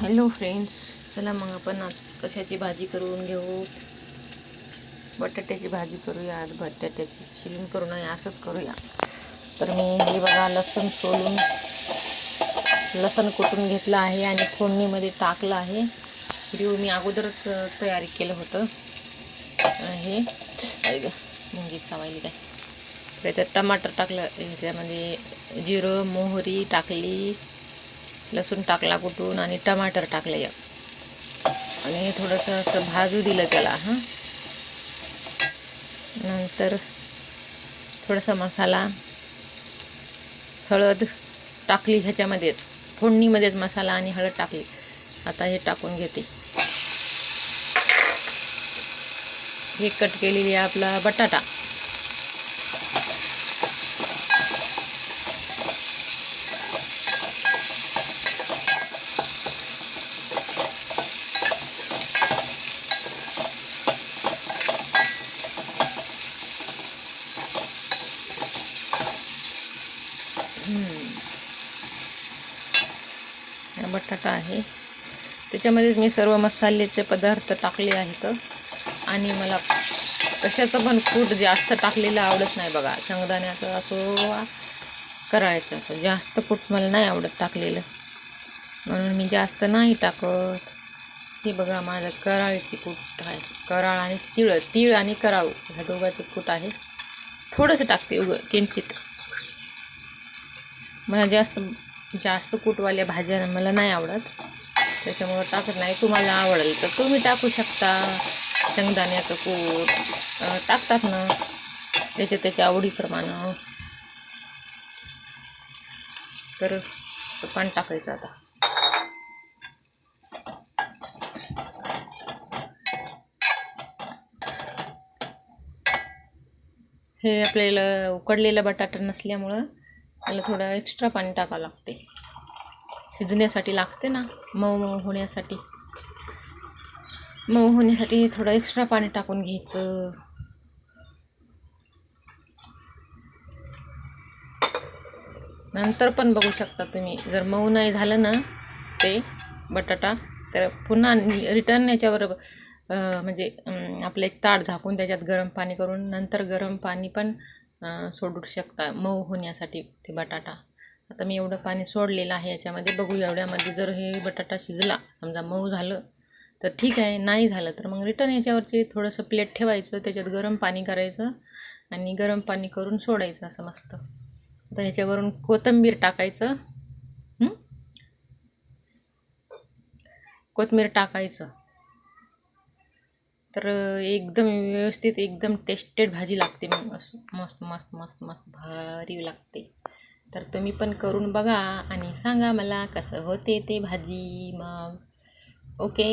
Hello friends चला मग आपण आज कशाची भाजी करून घेऊ? बटाट्याची भाजी करूया आज बटाट्याची चिरून करू नये असंच करूया. तर मी हे बघा लसूण सोलून लसूण कुटून घेतलं आहे आणि फोडणीमध्ये टाकलं आहे. हिरव मी अगोदरच तयारी केलं होतं. हे काय मुंगी चावायली काय? त्याच्यात टमाटर टाकलं ह्याच्यामध्ये जिरं मोहरी टाकली. लसूण टाकला कुटून आणि टमाटर टाकलं. या आणि थोडंसं असं भाजू दिलं त्याला हां. नंतर थोडासा मसाला हळद टाकली ह्याच्यामध्येच फोडणीमध्येच मसाला आणि हळद टाकली. आता हे टाकून घेते. हे कट केलेली आहे आपला बटाटा. बटाटा आहे. त्याच्यामध्येच मी सर्व मसाल्याचे पदार्थ टाकले आहेत. आणि मला कशाचं पण कूट जास्त टाकलेलं आवडत नाही बघा. शेंगदाण्याचं असो करायचं असं जास्त कूट मला नाही आवडत टाकलेलं. म्हणून मी जास्त नाही टाकत. हे बघा माझं कराळीची कूट आहे. कराळ आणि तिळ तीळ आणि कराळू ह्या दोघांचे कूट आहे. थोडंसं टाकते उग किंचित. मला जास्त जास्त कुटवाल्या भाज्या मला नाही आवडत. त्याच्यामुळं टाकत नाही. तुम्हाला आवडेल तर तुम्ही टाकू शकता. शेंगदाण्याचं कूट टाकतात ना. त्याच्या त्याच्या आवडीप्रमाणे. तर पाणी टाकायचं आता. हे आपल्याला उकडलेलं बटाटा नसल्यामुळं मला थोडं एक्स्ट्रा पाणी टाकावं लागते. शिजण्यासाठी लागते ना मऊ मऊ होण्यासाठी. मऊ होण्यासाठी थोडं एक्स्ट्रा पाणी टाकून घ्यायचं. नंतर पण बघू शकता तुम्ही जर मऊ नाही झालं ना ते बटाटा तर पुन्हा रिटर्न याच्यावर म्हणजे आपलं एक ताट झाकून त्याच्यात गरम पाणी करून नंतर गरम पाणी पण सोडू शकता. मऊ होण्यासाठी ते बटाटा. आता मी एवढं पाणी सोडलेलं आहे याच्यामध्ये बघू एवढ्यामध्ये जर हे बटाटा शिजला समजा मऊ झालं तर ठीक आहे. नाही झालं तर मग रिटर्न याच्यावरचे थोडंसं प्लेट ठेवायचं त्याच्यात गरम पाणी करायचं आणि गरम पाणी करून सोडायचं असं मस्त. आता ह्याच्यावरून कोथिंबीर टाकायचं. कोथमीर टाकायचं. तर एकदम व्यवस्थित एकदम टेस्टेड भाजी लागते मग. असं मस्त मस्त मस्त मस्त भारी लागते. तर तुम्ही पण करून बघा आणि सांगा मला कसं होते ते भाजी मग. ओके?